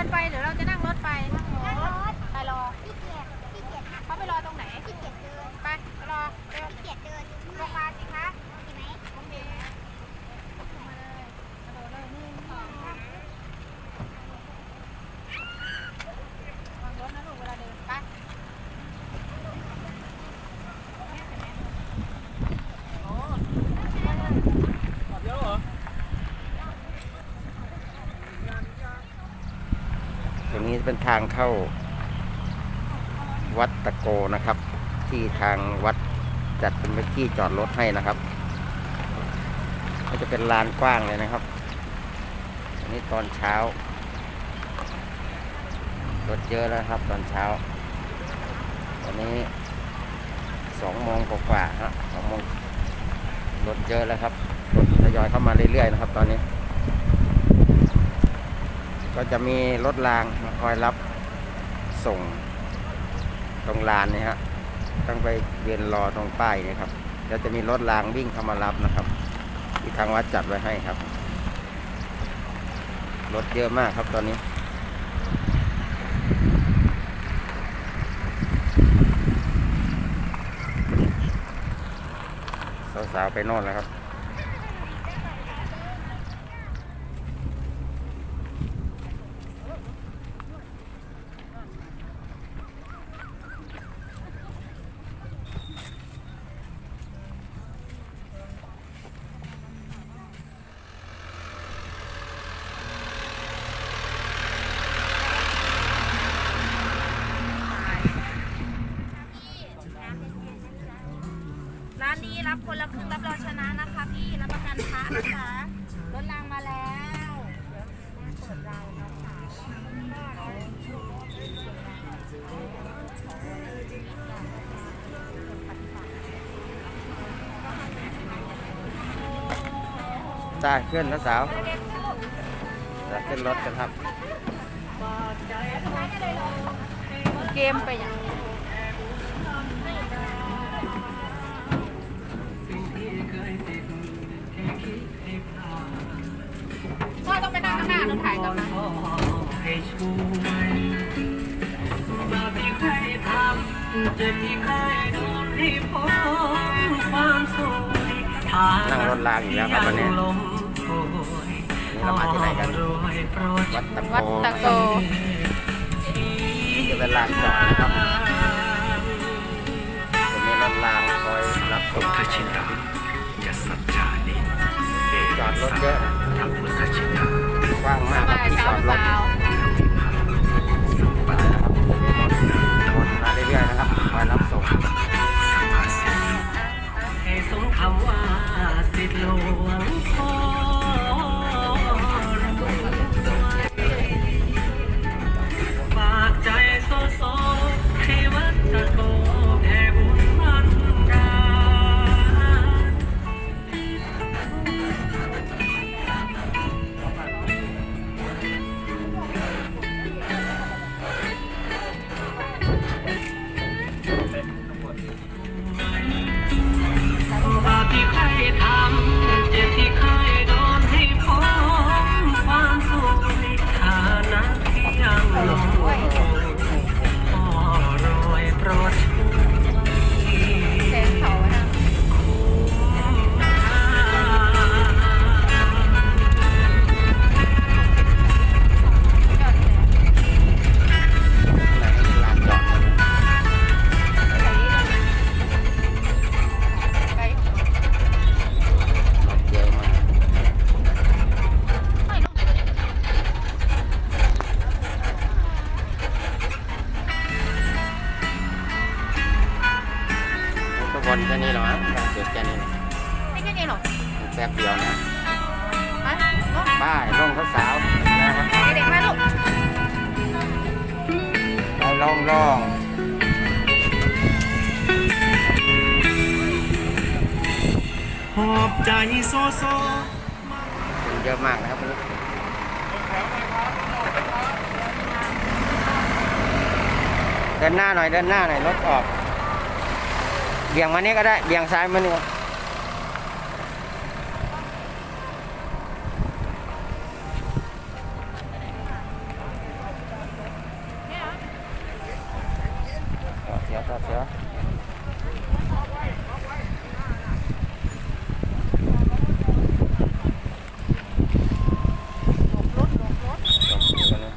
เราจะเดินไปหรือเราจะนั่งรถไปนั่งรถไปรอขี้เกียจขี้เกียจเขาไปรอตรงไหนขี้เกียจเดินไปไปรอเร็วขี้เกียจเดินลงมาสิคะเห็นไหมโอเคลงมาเลยกระโดดเลยหนึ่งสองสามวางรถนะลูกเวลาเดินไป ๆตรงนี้ เป็นทางเข้า วัดตะโกนะครับ ที่ทางวัดจัดเป็นที่จอดรถให้นะครับ ก็จะเป็นลานกว้างเลยนะครับ อันนี้ตอนเช้ารถเยอะแล้วครับ ตอนเช้า ตอนนี้สองโมงกว่าฮะสองโมงรถเยอะแล้วครับรถทยอยเข้ามาเรื่อยๆนะครับ ตอนนี้ ก็จะมีรถรางมาคอยรับส่งตรงลานนี่ฮะต้องไปเดียนรอตรงป้ายนี่ครับแล้วจะมีรถรางวิ่งเข้ามารับนะครับ ที่ทางวัดจัดไว้ให้ครับ รถเยอะมากครับตอนนี้สาวๆไปโน่นแล้วครับานนี้รับคนละครึ่งรับรอชนะนะคะพี่รับประกันพระนะคะรถรางมาแล้วเดี๋ยวแม่เปิดรางน้องสาขึ้นนะสาวจะขึ้นรถกันครับ เกมไปย่าง ต้องไปนั่งข้างหน้าหนูถ่ายกับนะให้ช่วยบาปที่เคยทำจ็บที่เคยโดนให้พ้นความสวยฐานั่งรถรางอยู่แล้วครับวันนี้มโชยนี่เรามาที่ไหนกัน วัดตะโกวัดตะโกจะเป็นลานจอดนะครับจะมีรถรางคอยรับส่งพุทธชิตาจะสัจจานิเอจอดรถเยอะพระพุทธชิตา ว้างมากครับที่จอดรถสัมปันรถมาเรื่อยๆนะครับคอยรับส่งสัมภาสิให้สมคำว่าสิทธิหลวงพ่อ โซโซคนเยอะมากนะครับวันนี้เดินหน้าหน่อยเดินหน้าหน่อยรถออก เบี่ยงมานี่ก็ได้ เบี่ยงซ้ายมานี่ต่อเสียวต่อเสียวจบอยู่กันนะ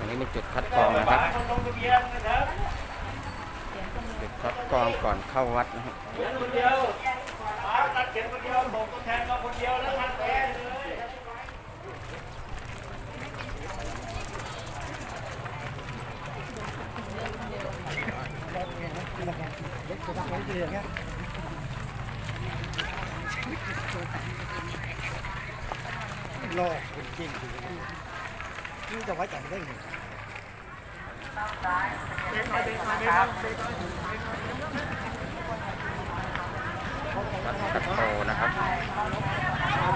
อันนี้เป็นจุดคัดกรองนะครับ ลงทะเบียนนะครับ จุดคัด กรองก่อนเข้าวัดนะครับ เขียนคนเดียวมาตัดเขียนคนเดียวบอกตัวแทนมาคนเดียวแล้วทันแทนเลย รอจริงนี่จะไว้ใจได้ไง วัดตะโกนะครับ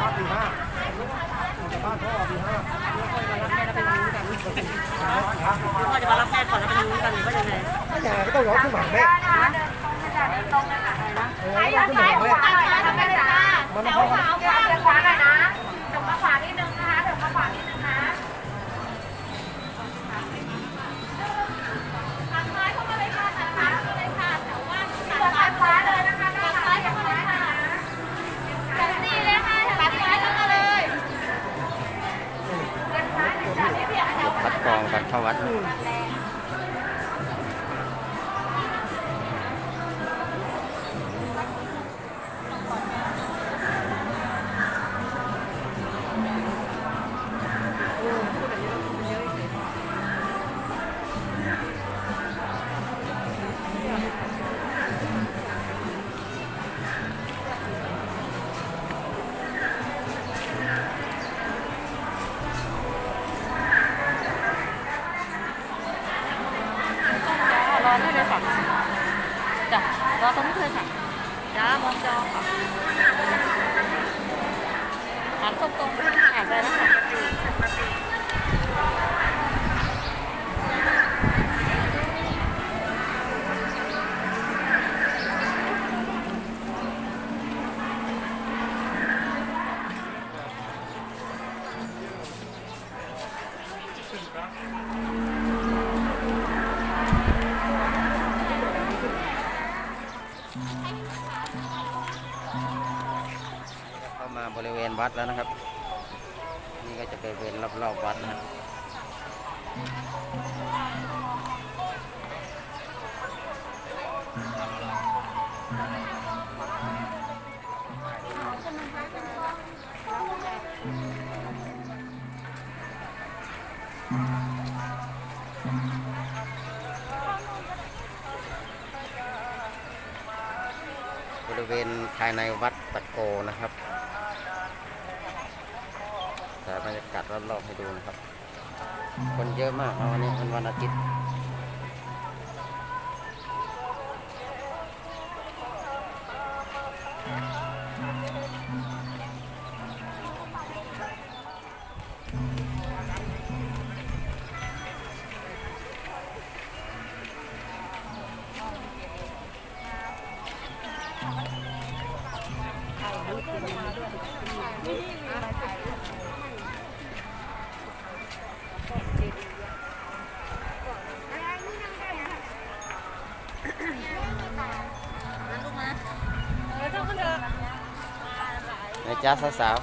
บ้านปีห้าบ้านพ่อปีห้า พ่อจะมารับแม่ก่อนแล้วไปทางนู้นกันหรือว่ายังไง ถ้องก็ต้องขึ้นหลังแม่เออขึ้นหลังแม่ทำไมล่ะแถวขวาขวาขวาหน่อยนะเดี๋ยวมาขวานิดนึงนะคะเดี๋ยวมาขวานิดนึงนะทางซ้ายเข้ามาเลยค่ะทางซ้ายเข้ามาเลยค่ะแถวว่าทางซ้ายขวาเลยนะคะทางซ้ายเข้ามาเลยค่ะแถวนี้เลยค่ะแถวซ้ายเข้ามาเลยแถวซ้ายแถวนี้เพียงแถวคัดกรองก่อนเข้าวัด วัดแล้วนะครับ นี่ก็จะเป็นบริเวณรอบๆวัดนะครับบริเวณภายในวัดตะโกนะครับแต่บ รรากาศรอบๆให้ดูนะครับ คนเยอะมากนะวันนี้เป็นวันอาทิตย์ จ้าสาว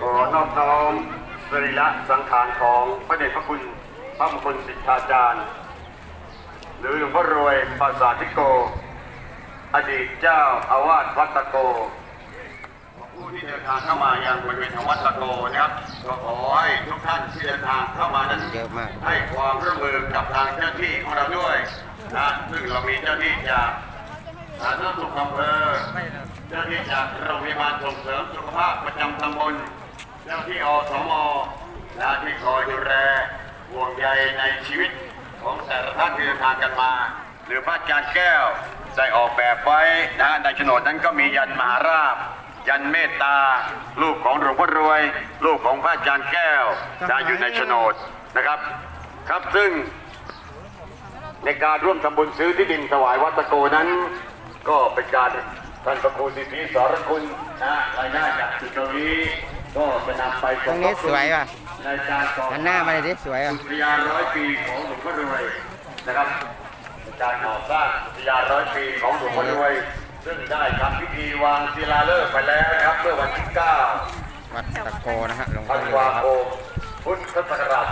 ขอนอบน้อมสรีระสังขารของพระเดชพระคุณพระมงคลสิทธาจารย์ หรือหลวงพ่อรวยภาษาธิโก อดีตเจ้าอาวาสวัดตะโกผู้ที่เดินทางเข้ามายังบริเวณของวัดตะโกนะครับก็ขอให้ทุกท่านที่เดินทางเข้ามานั้นให้ความร่วมมือกับทางเจ้าที่ของเราด้วยนะซึ่งเรามีเจ้าที่จากสาธารณสุขอำเภอ เจ้าที่จากโรงพยาบาลส่งเสริมสุขภาพประจำตำบล เจ้าที่อสมและที่คอยดูแลห่วงใยในชีวิตของแต่ละท่านที่เดินทางกันมา หรือพระอาจารย์แก้วได้ออกแบบไว้นะในโฉนดนั้นก็มียันมหาราบ ยันเมตตาลูกของหลวงพ่อรวยลูกของพระอาจารย์แก้วนะอยู่ในโฉนดนะครับ ครับซึ่งในการร่วมทำบุญซื้อที่ดินถวายวัดตะโกนั้น ก็เป็นการ ท่านพระครูสิทธิสรคุณนะรายได้จากจุดตรงนี้ก็จะนำไปตรงนี้สวยว่ะในการก่อหันหน้ามาเลยดิสวยอะอุทยานร้อยปีของหลวงพ่อรวยนะครับในการก่อสร้างอุทยานร้อยปีของหลวงพ่อรวย ซึ่งได้ทำพิธีวางศิลาฤกษ์ไปแล้วนะครับเมื่อวันที่9วัดตะโกนะฮะหลวงพ่ธัอนรววายครับคมพุทธศักราช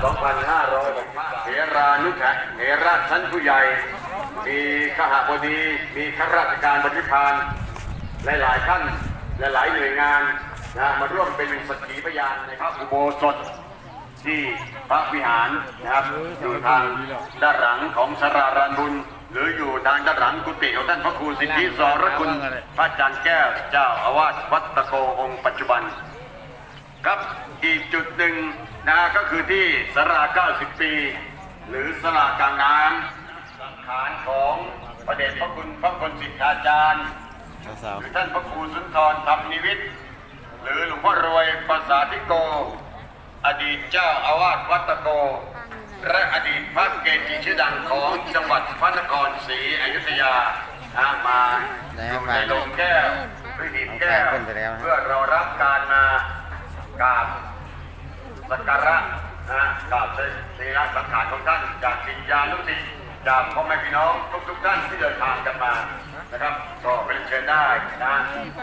2565เถรานุขะเถระชั้นผู้ใหญ่ มีขหบดี มีข้าราชการบริพาร หลายๆท่านและหลายหน่วยงานนะมาร่วมเป็นสักขีพยานในพระอุโบสถที่พระวิหารนะครับอยู่ทางด้านหลังของสารารันบุญ หรืออยู่ทางด้านหลังกุฏิของท่านพระครูสิทธิสรคุณพระอาจารย์แก้วเจ้าอาวาสวัดตะโกองค์ปัจจุบัน ครับอีกจุดหนึ่งนะก็คือที่สรา90 ปี หรือสลากลางน้ำสังขารของพระเดชพระคุณพระคนสิทธาจารย์ หรือท่านพระครูสุนทรธรรมนิวิทย์หรือหลวงพ่อรวยภาษาธิโก อดีตเจ้าอาวาสวัตโก และอดีตพระเกจิชื่อดังของจังหวัดพระนครศรีอยุธยานะมาอยู่ในโรงแก้วหรือหีบแก้วเพื่อเรารับการมากราบสักการะนะกราบศีลสังขารของท่านจากสิญญานุสิษย์จากพ่อแม่พี่น้องทุกๆท่านที่เดินทางกันมา นะครับก็เป็นเชิญได้นะ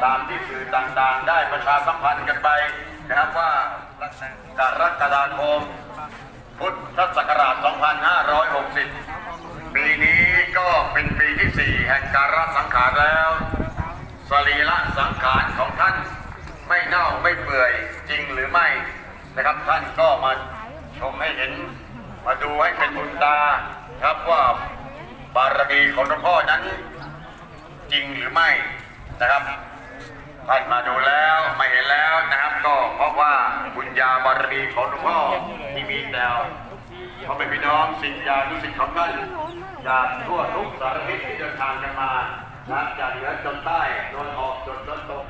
ตามที่สื่อต่างๆ ได้ประชาสัมพันธ์กันไปนะครับว่าการรักฎาคม พุทธศักราช 2560 ปีนี้ก็เป็นปีที่ 4 แห่งการรัสังขารแล้วสรีระสังขารของท่านไม่เน่าไม่เปื่อยจริงหรือไม่นะครับท่านก็มาชมให้เห็น มาดูให้เป็นบุญตาครับว่าบารมีของหลวงพ่อนั้น จริงหรือไม่นะครับท่านมาดูแล้วมาเห็นแล้วนะครับก็เพราะว่าบุญญาบารมีของหลวงพ่อที่มีแต่พ่อแม่พี่น้องสิทธิานุสิทธิ์ของท่านจากทั่วทุกสารทิศที่เดินทางกันมานะจากเหนือจนใต้ตะวันออกจนตะวันตก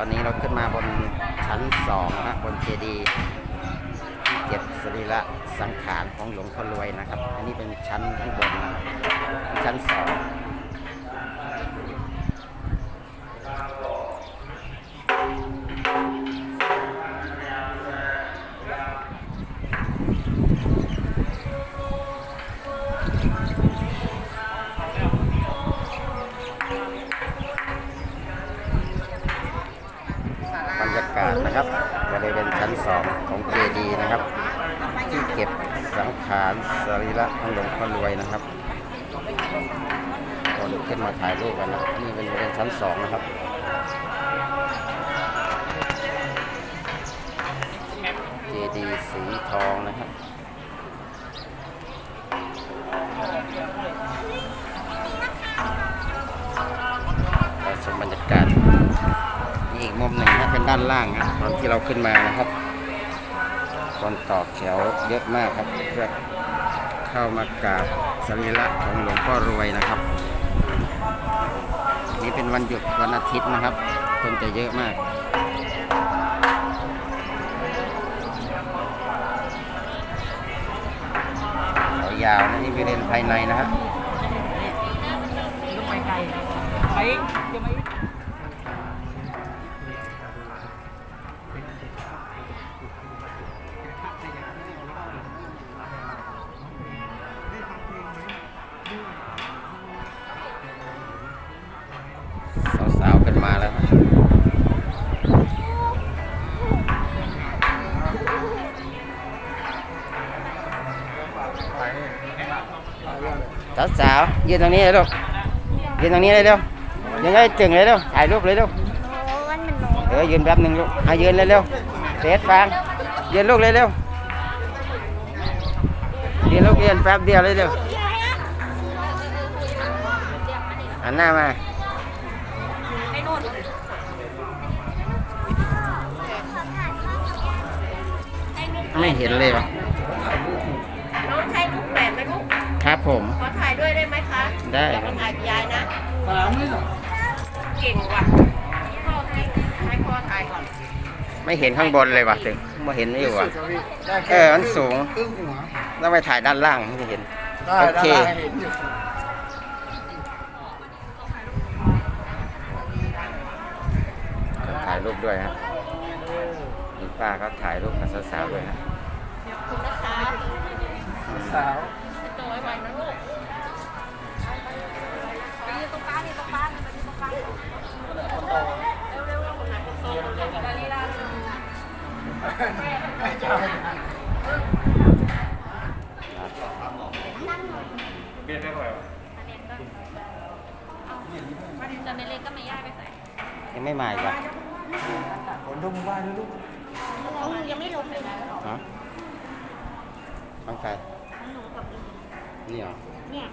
ตอนนี้เราขึ้นมาบนชั้นสองนะบนเจดีเก็บสรีระสังขารของหลวงพ่อรวยนะครับ อันนี้เป็นชั้นข้างบนนะชั้นสอง ขึ้นมานะครับคนต่อแถวเยอะมากครับเพื่อเข้ามากราบสรีระของหลวงพ่อรวยนะครับ นี่เป็นวันหยุดวันอาทิตย์นะครับ คนจะเยอะมากแถวยาวนะนี่บริเวณภายในนะฮะไปไกลไป นตรงนี้เลยลูกยืนตรงนี้เลยเร็วยืนให้จึงเลยเร็วถ่ายรูปเลยเร็วโน้นมันโน้นเออยืนแป๊บหนึ่งลูกมายืนเลยเร็วเฟสฟางยืนลูกเลยเร็วยืนลูกยืนแป๊บเดียวเลยเร็วหันหน้ามาไม่เห็นเลยวะใช้ลูกแบบไหมลูกครับผม ได้ไหมคะได้อยากครัมาบถ่ายกับยายนะสามนี่เหรอเก่งว่ะพ่อให้ให้พ่อถ่ายก่อนไม่เห็นข้างบนเลยวะถึงไม่เห็นนี่วะได้เออมันสูงครึ่งหัวต้องไปถ่ายด้านล่างไม่เห็นได้โอได้เคได้เห็นอยู่ถ่ายรูปด้วยฮะมีป้าก็ถ่ายรูปกับสาวๆด้วยฮะคุณนะคะสาว มาถึงจะไม่เล็กก็ไม่ยากไปใส่ยังไม่มาอีกวะคนทุกหมู่บ้านด้วยลูกเขายังไม่ลงเลยนะฮะต้องใครหนูกับอีนี่เหรอเนี่ย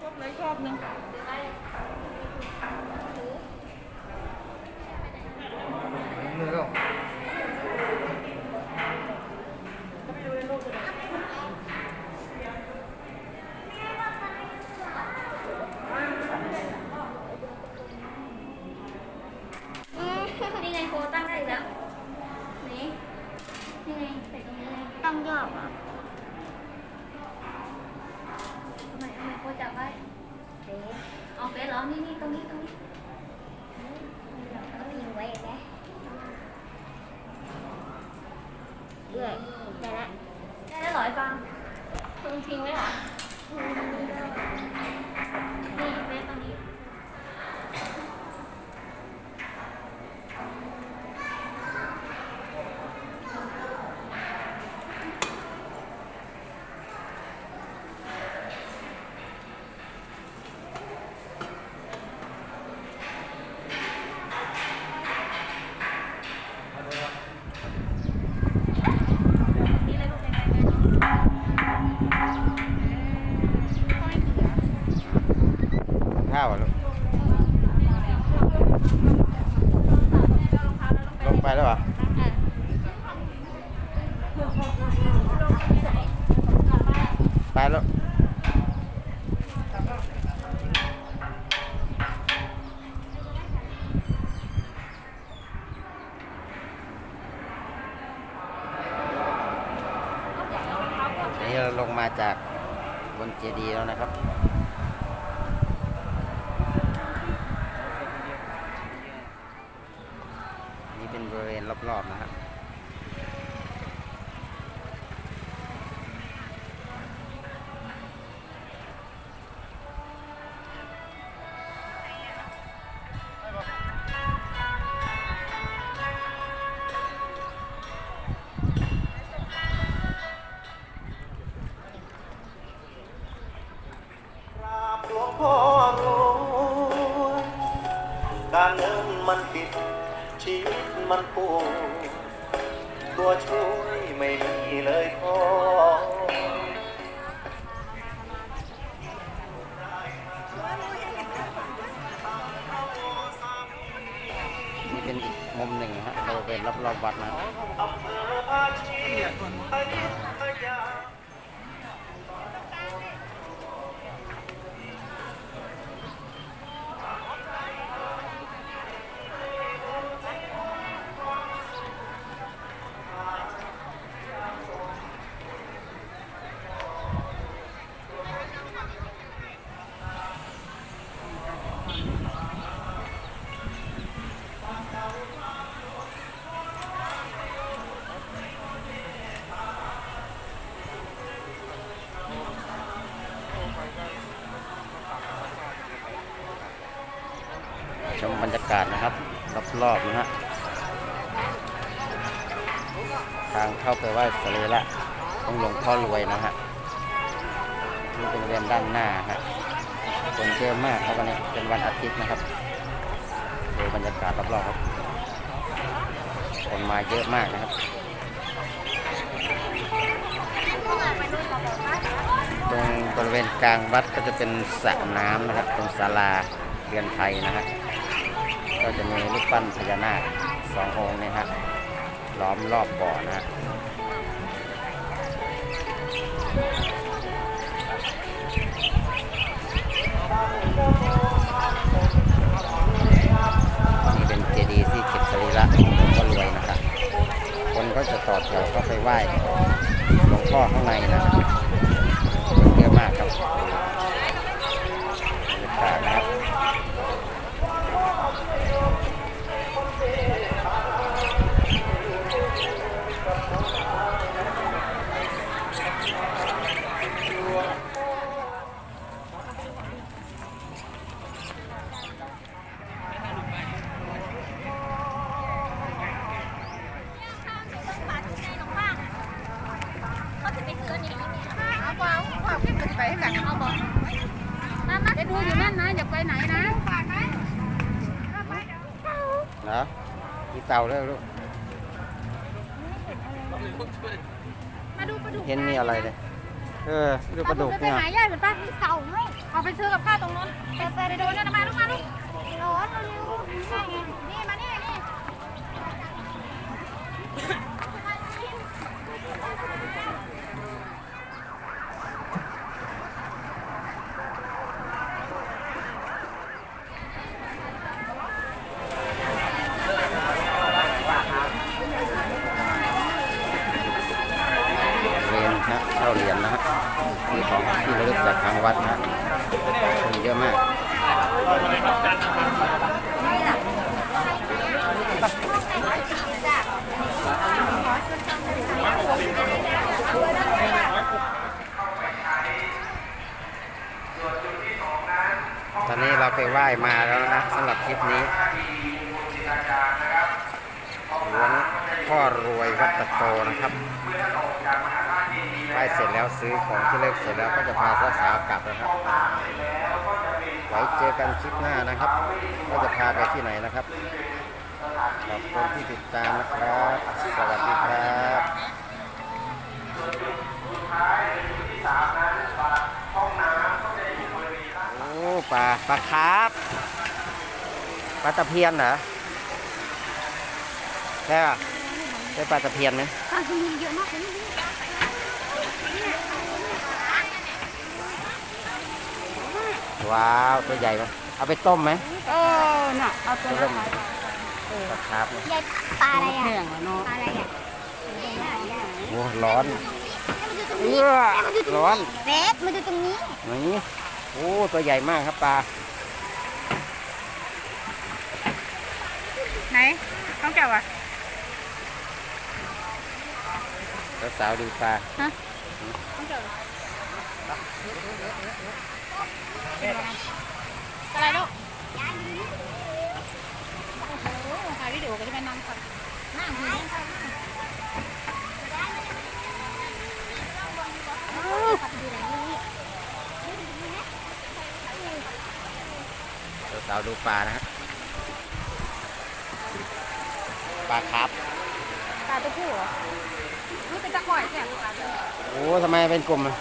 ครบเลยรอบนึง มือก็ นี่ไงโคตั้งได้แล้วนี่นี่ไงใส่ตรงนี้เลย ต้องย่ออะทำไมทำไมโคจับไว้เอาเฟสเหรอนี่นี่ตรงนี้ตรงพิงไว้ไหมเอื่อยได้แล้วได้แล้วเหรอไอ้ฟังคุณพิงไว้เหรอนี่เฟสตรงนี้ ข้าวอะลูกลงไปแล้วเหรอไปแล้ว ชมบรรยากาศนะครับรอบๆนะฮะทางเข้าไปไหว้สรีระของหลวงพ่อรวยนะฮะนี่เป็นบริเวณด้านหน้าฮะคนเยอะมากครับวันนี้เป็นวันอาทิตย์นะครับดูบรรยากาศรอบๆครับคนมาเยอะมากนะครับตรงบริเวณกลางวัดก็จะเป็นสระน้ำนะครับตรงศาลาเรือนไทยนะฮะ ก็จะมีรูปปั้นพญานาคสององค์เนะฮะล้อมรอบบ่อนะฮะนี่เป็นเจดีย์ที่เก็บสรีระของหลวงพ่อรวยนะครับ คนก็จะต่อแถวเข้าไปไหว้หลวงพ่อข้างในนะครับ เออดูปลาดุกไปเนี่ยหาย่าเหมือนป้ามีเต่าไหมเอาไปซื้อกับข้าวตรงนู้นไปไปไปดูนั่นะมาลูกมาลูกร้อนเร็วๆนี่นี่มานี่นี่ เรียนนะเข้าเรียนนะฮะมีของที่ระลึกจากทางวัดนะฮะคนเยอะมาก ตอนนี้เราไปไหว้มาแล้วนะสำหรับคลิปนี้หลวงพ่อ รวยวัดตะโกนะครับไหว้เสร็จแล้วซื้อของที่เลิกเสร็จแล้วก็จะพาสาวๆกลับนะครับ ไว้เจอกันคลิปหน้านะครับว่าจะพาไปที่ไหนนะครับ ขอบคุณที่ติดตามนะครับ สวัสดีครับโอ้ปลาปลาคาร์ฟปลาตะเพียนเหรอใช่ป่ะ ใช่ปลาตะเพียนไหมปลาที่มีเยอะมากเลยนี่ว้าวตัวใหญ่ไหมเอาไปต้มไหมเออน่ะเอาตัวนั้นมาปลาคาร์ฟเนี่ยยายปลาอะไรอะแข็งแล้วเนาะปลาอะไรอะโอ้ร้อนเอื้อร้อนเบ๊กมาดูตรงนี้นี่โอ้ตัวใหญ่มากครับปลาไหนต้องแก้วอะ สาวๆดูปลาต้องแก้วอะไรลูกโอ้โหถ่ายวิดีโอก็จะไปนั่งก่อนสาวๆดูปลานะฮะปลาครับปลาตัวผู้เหรอนี่ เป็นตะข่อยแซ่บปลาตัวโอ้ทำไมเป็นกลุ่มอะ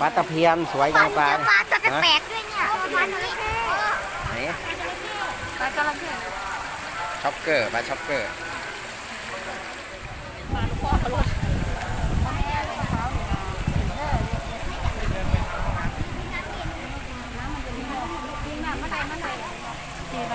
ปลาตะเพียนสวยจังปลาเจอเนี่ยปลาตัวฮะแปลกๆด้วยเนี่ยปลาตัวเล็กไหนปลาจระเข้ช็อปเกอร์ปลาช็อปเกอร์ปลาลูกพ่อเขาลูกน้ำมันไหลมันไหลดีไหม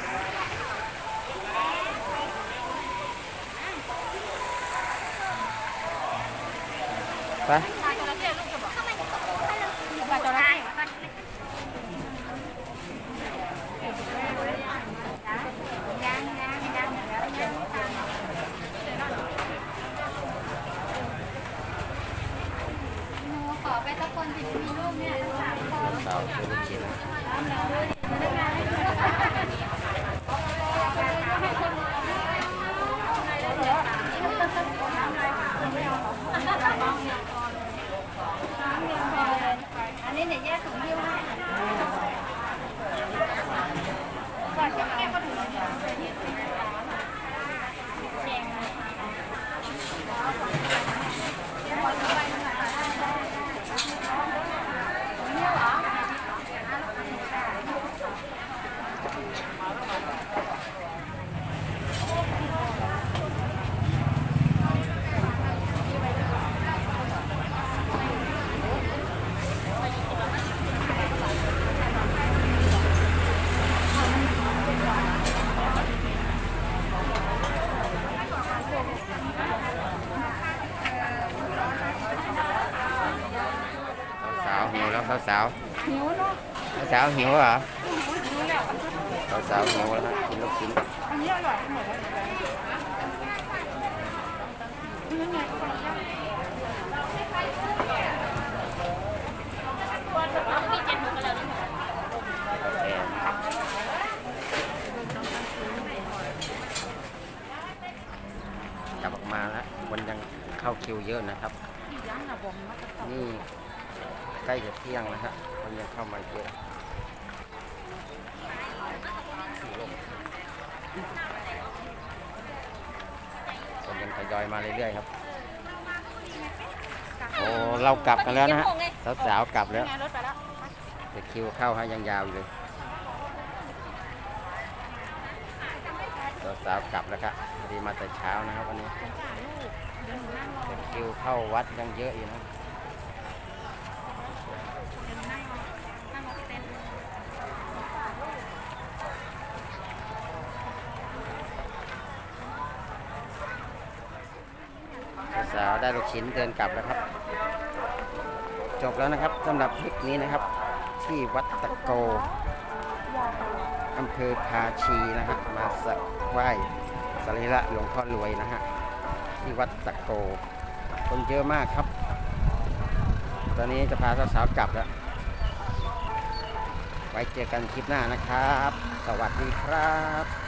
คนที่มีลูกเนี่ยสามคน สาวซื้อลูกชิ้นสาวๆหิวแล้ว สาวสาวๆหิวเนาะสาวๆหิวเหรอหิวแล้วสาวสาวๆหิวแล้วฮะกินลูกชิ้นอันนี้อร่อยหมดเลยกลับออกมาแล้วคนยังเข้าคิวเยอะนะครับ นี่ ใกล้จะเที่ยงแล้วฮะคนยังเข้ามาเยอะคนยังทยอยมาเรื่อยๆครับ โอ้เรากลับกันแล้วนะฮะสาวๆกลับแล้วไงรถไปแล้วคิวเข้าฮะยังยาวอยู่เลยสาวๆกลับแล้วครับพอดีมาแต่เช้านะครับวันนี้แต่คิวเข้าวัดยังเยอะอยู่นะสาวๆ ได้ลูกชิ้นเดินกลับแล้วครับ จบแล้วนะครับสำหรับคลิปนี้นะครับ ที่วัดตะโกอำเภอภาชีนะฮะมาสักไหว้สรีระหลวงพ่อรวยนะฮะที่วัดตะโกคนเยอะมากครับ ตอนนี้จะพาสาวๆกลับแล้ว ไว้เจอกันคลิปหน้านะครับ สวัสดีครับ